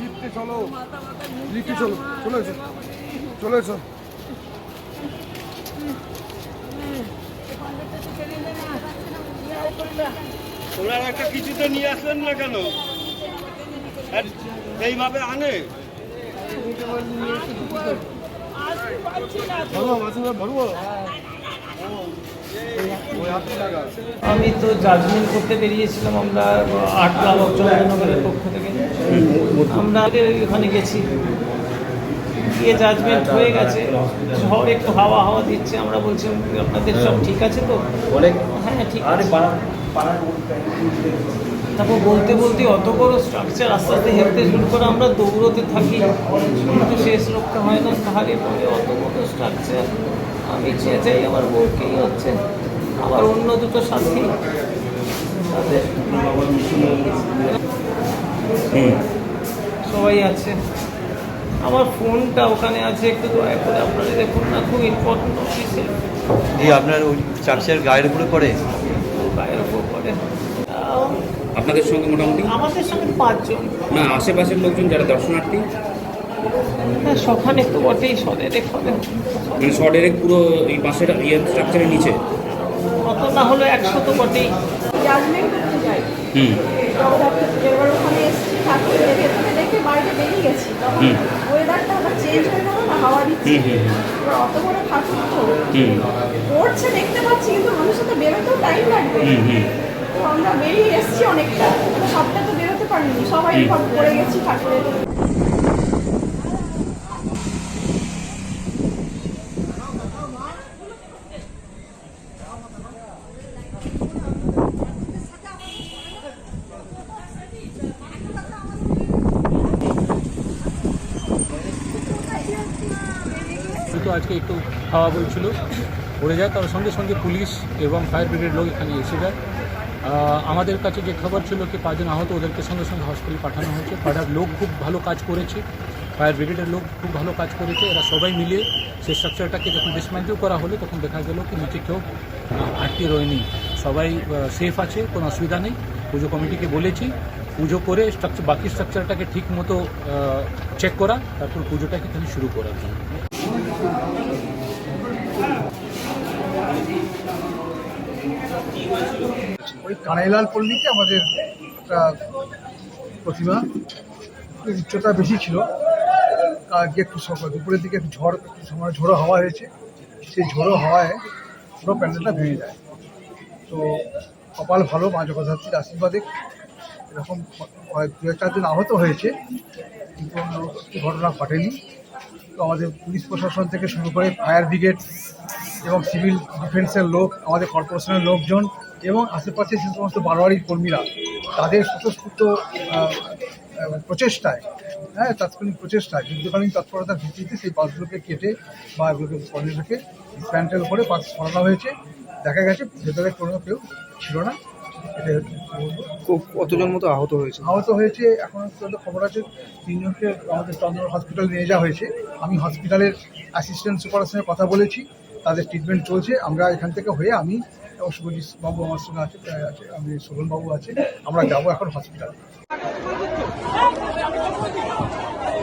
দীপ্তি চলো দীপ্তি চলো চলে এসো চলে এসো ওনার একটা কিছুতে নিয়ে আসলেন না কেন? এইভাবে আনে? আমি তো জাজমেন্ট করতে বেরিয়েছিলাম, আমরা আট লাখ পক্ষ থেকে। আমরা ওখানে গেছি। গিয়ে জাজমেন্ট হয়ে গেছে ঝড় একটু হাওয়া হাওয়া দিচ্ছে আমরা বলছি আপনাদের সব ঠিক আছে তো? অনেক। হ্যাঁ ঠিক আছে। তারপর বলতে বলতে অত বড় স্ট্রাকচার আস্তে আস্তে হেলতে শুরু করে আমরা দৌড়তে থাকি। কিন্তু শেষ রক্ষা হয় না তাহলে পরে অত বড় স্ট্রাকচার আমি চেয়ে চাই আমার বউকেই হচ্ছে আবার অন্য দুটো সাথী। তাদের সবাই আছে। আমার ফোনটা ওখানে আছে একটু দয়া করে আপনারা দেখুন না খুব ইম্পর্টেন্ট অফিসে জি আপনার ওই চার্চের গায়ের উপরে পড়ে? গায়ের করে আহ, আপনাদের সঙ্গে মোটামুটি? আমাদের সঙ্গে পাঁচজন। না আশেপাশের লোকজন যারা দর্শনার্থী? হ্যাঁ সখানে তো বটেই সদরে খদে মানে শহরের পুরো এই পাশের ইয়ে স্ট্রাকচারের নিচে? অত না হলো একশো তো বটেই। হুম। ওখানে এসেছি ঠাকুর দেখে দেখে বাড়িতে বেরিয়ে গেছি। তখন হুম। ওয়েদারটা আবার চেঞ্জ হয়ে গেল না হাওয়া দিচ্ছে এবার অত বড় ঠাকুর তো পড়ছে দেখতে পাচ্ছি কিন্তু মানুষের তো বেরোতেও টাইম লাগবে তো আমরা বেরিয়ে এসেছি অনেকটা। সবটা তো বেরোতে পারিনি। সবাই। পড়ে গেছি ঠাকুরের। আজকে একটু হাওয়া বইছিল পড়ে যায় তার সঙ্গে সঙ্গে পুলিশ এবং ফায়ার ব্রিগেড লোক এখানে এসে যায়। আমাদের কাছে যে খবর ছিল কি পাঁচজন আহত, ওদেরকে সঙ্গে সঙ্গে হসপিটালে পাঠানো হয়েছে। পাড়ার লোক খুব ভালো কাজ করেছে। ফায়ার ব্রিগেডের লোক খুব ভালো কাজ করেছে। এরা সবাই মিলে সেই স্ট্রাকচারটাকে যখন ডিসম্যান্টেল করা হলো, তখন দেখা গেল কি নিচে কেউ আটকে রয়নি। সবাই সেফ আছে, কোনো অসুবিধা নেই। পুজো কমিটিকে বলেছি, পুজো করে স্ট্রাকচার বাকি স্ট্রাকচারটাকে ঠিক মতো চেক করা, তারপর পুজোটাকে এখানে শুরু করার জন্য ওই কানাইলাল পল্লীতে আমাদের একটা প্রতিমা উচ্চতা বেশি ছিল। আজকে একটু সকাল দুপুরের দিকে একটু ঝড় সময় ঝোড়ো হাওয়া হয়েছে। সেই ঝোড়ো হাওয়ায় পুরো প্যান্ডেলটা ভেঙে যায়। তো কপাল ভালো, মা জগদ্ধাত্রীর আশীর্বাদে এরকম দু চারজন আহত হয়েছে, কিন্তু ঘটনা ঘটেনি। আমাদের পুলিশ প্রশাসন থেকে শুরু করে ফায়ার ব্রিগেড এবং সিভিল ডিফেন্সের লোক, আমাদের কর্পোরেশনের লোকজন এবং আশেপাশে যে সমস্ত বারোয়ারির কর্মীরা, তাদের স্বতঃস্ফূর্ত প্রচেষ্টায় হ্যাঁ তাৎক্ষণিক প্রচেষ্টায়, যুদ্ধকালীন তৎপরতার ভিত্তিতে সেই বাসগুলোকে কেটে বা এগুলোকে কর্মীদেরকে ডিসপ্যান্টেল করে বাস সরানো হয়েছে দেখা গেছে ভেতরে কোনো কেউ ছিল না। কতজন মতো আহত হয়েছে? আহত হয়েছে এখন পর্যন্ত খবর আছে তিনজনকে আমাদের চন্দ্র হসপিটাল নিয়ে যাওয়া হয়েছে। আমি হসপিটালের অ্যাসিস্ট্যান্ট সুপারের সঙ্গে কথা বলেছি তাদের ট্রিটমেন্ট চলছে। আমরা এখান থেকে হয়ে আমি শুভজিৎ বাবু আমার সঙ্গে আছে প্রায় আছে আমি শোভন বাবু আছে আমরা যাব এখন হসপিটালে